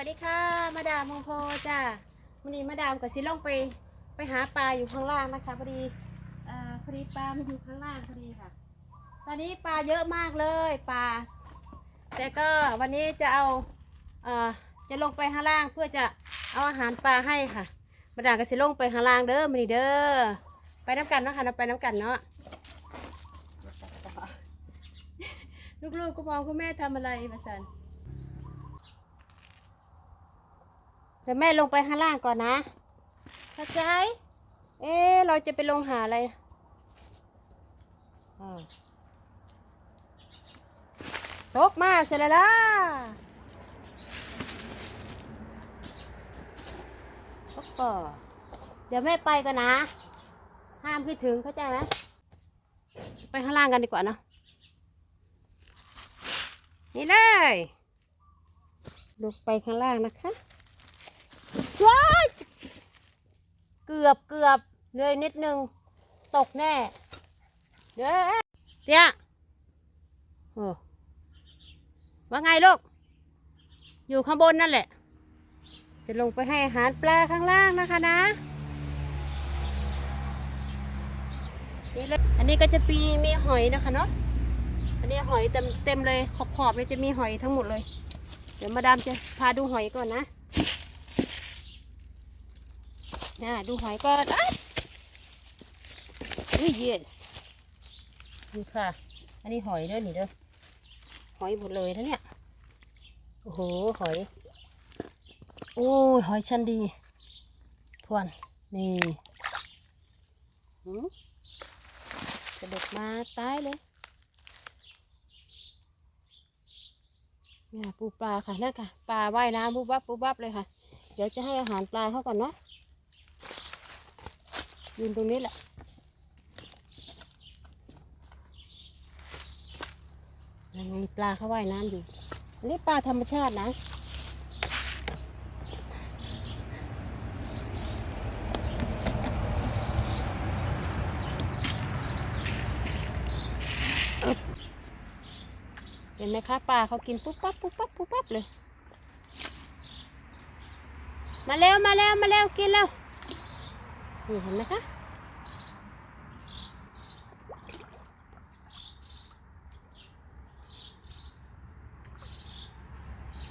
วัสดีค่ะ มาดามมงโพจ้าวันนี้มาดามกับซิลงไปไปหาปลาอยู่ข้างล่างนะคะพอดีอ่าพอดีปลามันอยู่ข้างล่างพอดีค่ะ ตอนนี้ปลาเยอะมากเลยปลาแต่ก็วันนี้จะเอาเอ่อจะลงไปข้างล่างเพื่อจะเอาอาหารปลาให้ค่ะ มาดามกับซิลงไปข้างล่างเด้อมานีเด้อไปน้ำกันเนาะค่ะไปน้ำกันเนาะลูกๆก็มองคุณแม่ทำอะไรมาสัน ดี๋ยวแม่ลงไปข้างล่างก่อนนะเข้าใจ เอ๊เราจะไปลงหาอะไรตกมาเสร็จแล้วล่ะตกก่อเดี๋ยวแม่ไปกันนะ ห้ามขึ้นถึงเข้าใจไหมไปข้างล่างกันดีกว่าเนอะนี่เลยลงไปข้างล่างนะคะ ว้าย เกือบเกือบเลยนิดนึง ตกแน่ เด้อเตี้ยโอ้ว่าไงลูก อยู่ข้างบนนั่นแหละ จะลงไปให้อาหารปลาข้างล่างนะคะนะนี่เลยอันนี้ก็จะปีมีหอยนะคะเนาะ อันนี้หอยเต็มเต็มเลยขอบขอบเลยจะมีหอยทั้งหมดเลย เดี๋ยวมาดามจะพาดูหอยก่อนนะ น่าดูหอยก่อนอะอุ้ย yes นี่ค่ะ อันนี้หอยเด้อนี่เด้อหอยหมดเลยนะเนี่ย โอ้โห หอย โอ้ย หอยชันดี ทวน นี่หืมกระดกมาตายเลยเนี่ยปูปลาค่ะนั่นค่ะ ปลาว่ายน้ำปุ๊บวับปุ๊บวับเลยค่ะ เดี๋ยวจะให้อาหารปลาเขาก่อนเนาะ ยืนตรงนี้แหละ ยังไงปลาเขาว่ายน้ำอยู่ อันนี้ปลาธรรมชาตินะเห็นไหมคะปลาเขากินปุ๊บปั๊บปุ๊บปั๊บปุ๊บปั๊บเลย มาเร็วมาเร็วมาเร็วกินแล้วนี่เห็นไหมคะ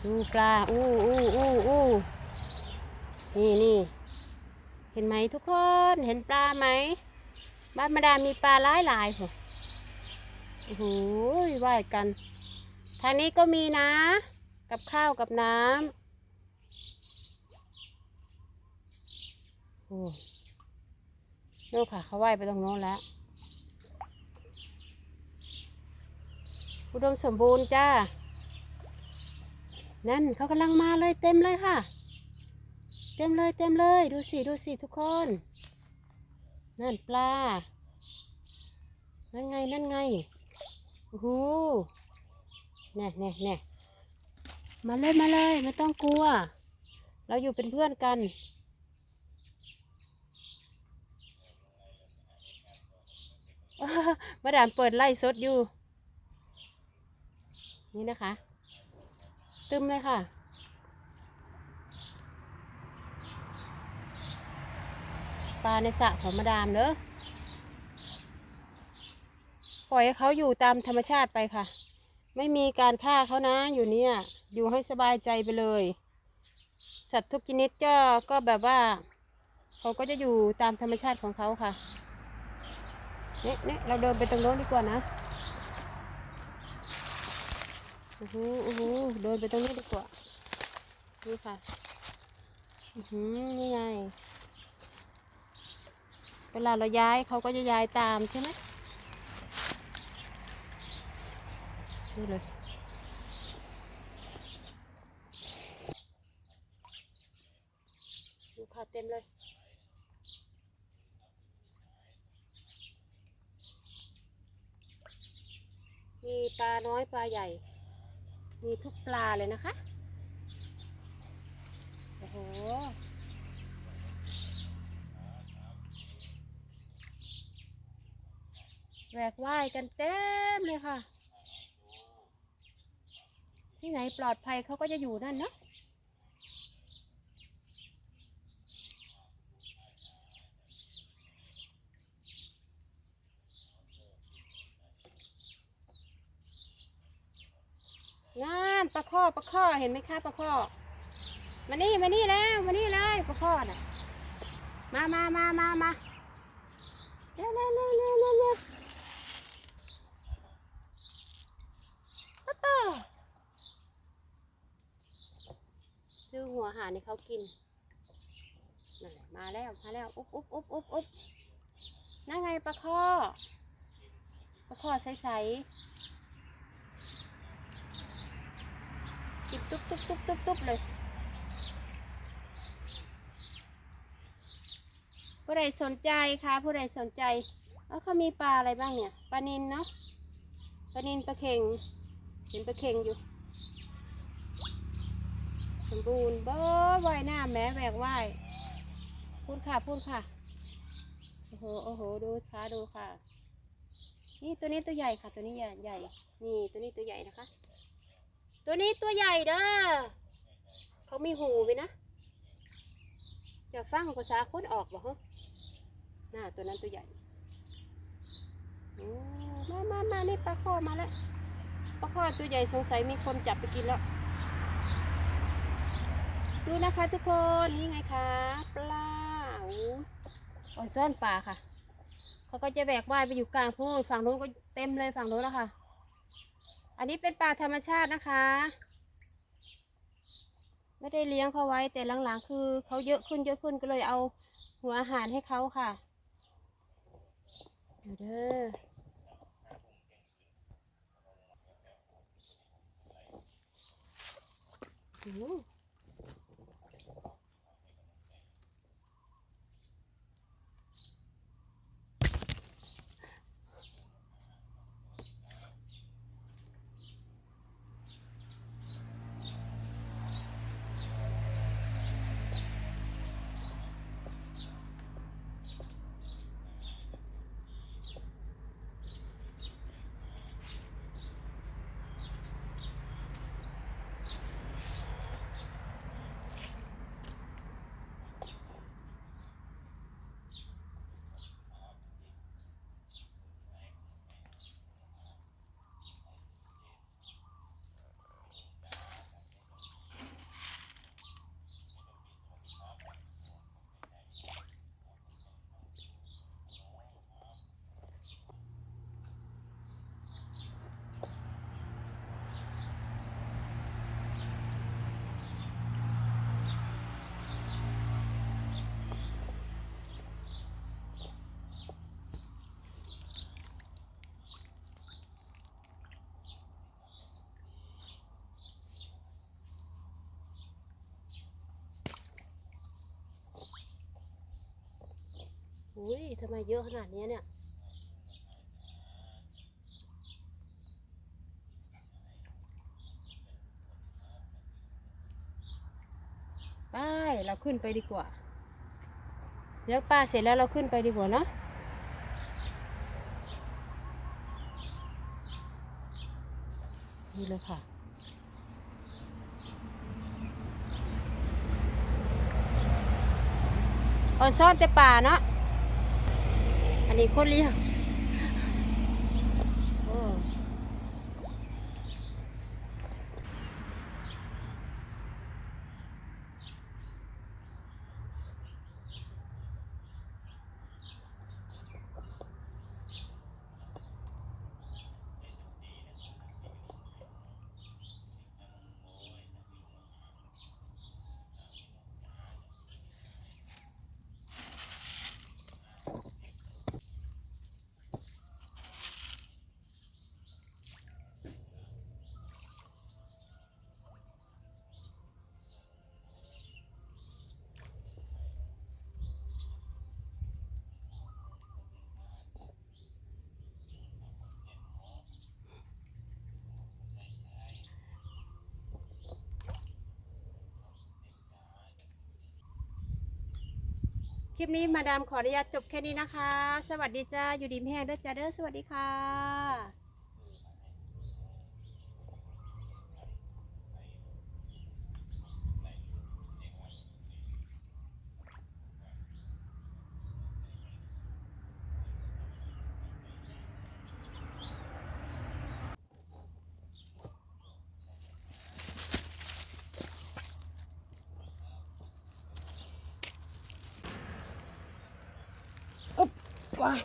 ดูปลา อู้อู้อู้อู้นี่นี่เห็นไหมทุกคน เห็นปลาไหม บ้านมาดามีปลาหลายหลายโอ้โหว่ายกัน ทางนี้ก็มีนะ กับข้าวกับน้ำโอ้ดูค่ะ เขาว่ายไปตรงโน้นแล้วอุดมสมบูรณ์จ้า นั่นเขากำลังมาเลยเต็มเลยค่ะ เต็มเลยเต็มเลยดูสิดูสิทุกคน นั่นปลา นั่นไงนั่นไงโอ้โหแน่แน่แน่มาเลยมาเลยไม่ต้องกลัว เราอยู่เป็นเพื่อนกันมาดามเปิดไล่สดอยู่ นี่นะคะ ตึมเลยค่ะ ปลาในสระของมาดามเนอะปล่อยให้เขาอยู่ตามธรรมชาติไปค่ะ ไม่มีการฆ่าเขานะอยู่เนี่ย อยู่ให้สบายใจไปเลย สัตว์ทุกชนิดก็ก็แบบว่า เขาก็จะอยู่ตามธรรมชาติของเขาค่ะเนี่ยเนี่ยเราเดินไปตรงโน้นดีกว่านะ โอ้โหโอ้โหเดินไปตรงนี้ดีกว่านี่ค่ะอือหือนี่ไงเวลาเราย้ายเขาก็จะย้ายตามใช่ไหมนี่เลยดูค่ะเต็มเลยมีปลาน้อยปลาใหญ่ มีทุกปลาเลยนะคะ โอ้โห แหวกว่ายกันเต็มเลยค่ะ ที่ไหนปลอดภัยเขาก็จะอยู่นั่นเนาะ งานปลาข้อปลาข้อเห็นไหมคะปลาข้อมานี่มานี่แล้วมานี่เลยปลาข้อน่ะ มามามามามาเร็วเร็วเร็วเร็วเร็วเร็วปะต่อซื้อหัวหาให้เขากินนั่นแหละมาแล้วมาแล้วอุ๊บอุ๊บอุ๊บอุ๊บอุ๊บนั่นไงปลาข้อปลาข้อใสๆ กินตุ๊บตุ๊บตุ๊บตุ๊บตุ๊บเลยผู้ใดสนใจคะผู้ใดสนใจเอ้าเขามีปลาอะไรบ้างเนี่ยปลานินเนาะปลานินปลาเข่งเห็นปลาเข่งอยู่ สมบูรณ์บ่ว่ายน้ำแม้แหวกว่ายพูดค่ะพูดค่ะโอ้โหโอ้โหดูค่ะดูค่ะ นี่ตัวนี้ตัวใหญ่ค่ะ ตัวนี้ใหญ่ใหญ่ นี่ตัวนี้ตัวใหญ่นะคะ ตัวนี้ตัวใหญ่เด้อเขามีหูไหมนะจะฟังภาษาคนออกบ่ฮะน่าตัวนั้นตัวใหญ่โอ้มามามานี่ปลาข้อมาแล้วปลาข้อตัวใหญ่สงสัยมีคนจับไปกินแล้ว ดูนะคะทุกคนนี่ไงคะปลาอ้อ่อนซ่อนปลาค่ะ เขาก็จะแบกว่ายไปอยู่กลางพูนฝั่งโน้นก็เต็มเลยฝั่งโน้นแล้วค่ะ อันนี้เป็นปลาธรรมชาตินะคะ ไม่ได้เลี้ยงเขาไว้แต่หลังๆ คือเขาเยอะขึ้นเยอะขึ้นก็เลยเอาหัวอาหารให้เขาค่ะเด้ออื ทำไมเยอะขนาดนี้เนี่ย ไป เราขึ้นไปดีกว่าเลี้ยงปลาเสร็จแล้วเราขึ้นไปดีกว่าเนาะนี่เลยค่ะออนซ่อนแต่ป่าเนาะ นนี้คนเลี้ยงโอ้ คลิปนี้มาดามขออนุญาตจบแค่นี้นะคะ สวัสดีจ้า อยู่ดีมแห้งเด้อจ้าเด้อ สวัสดีค่ะ ว้าย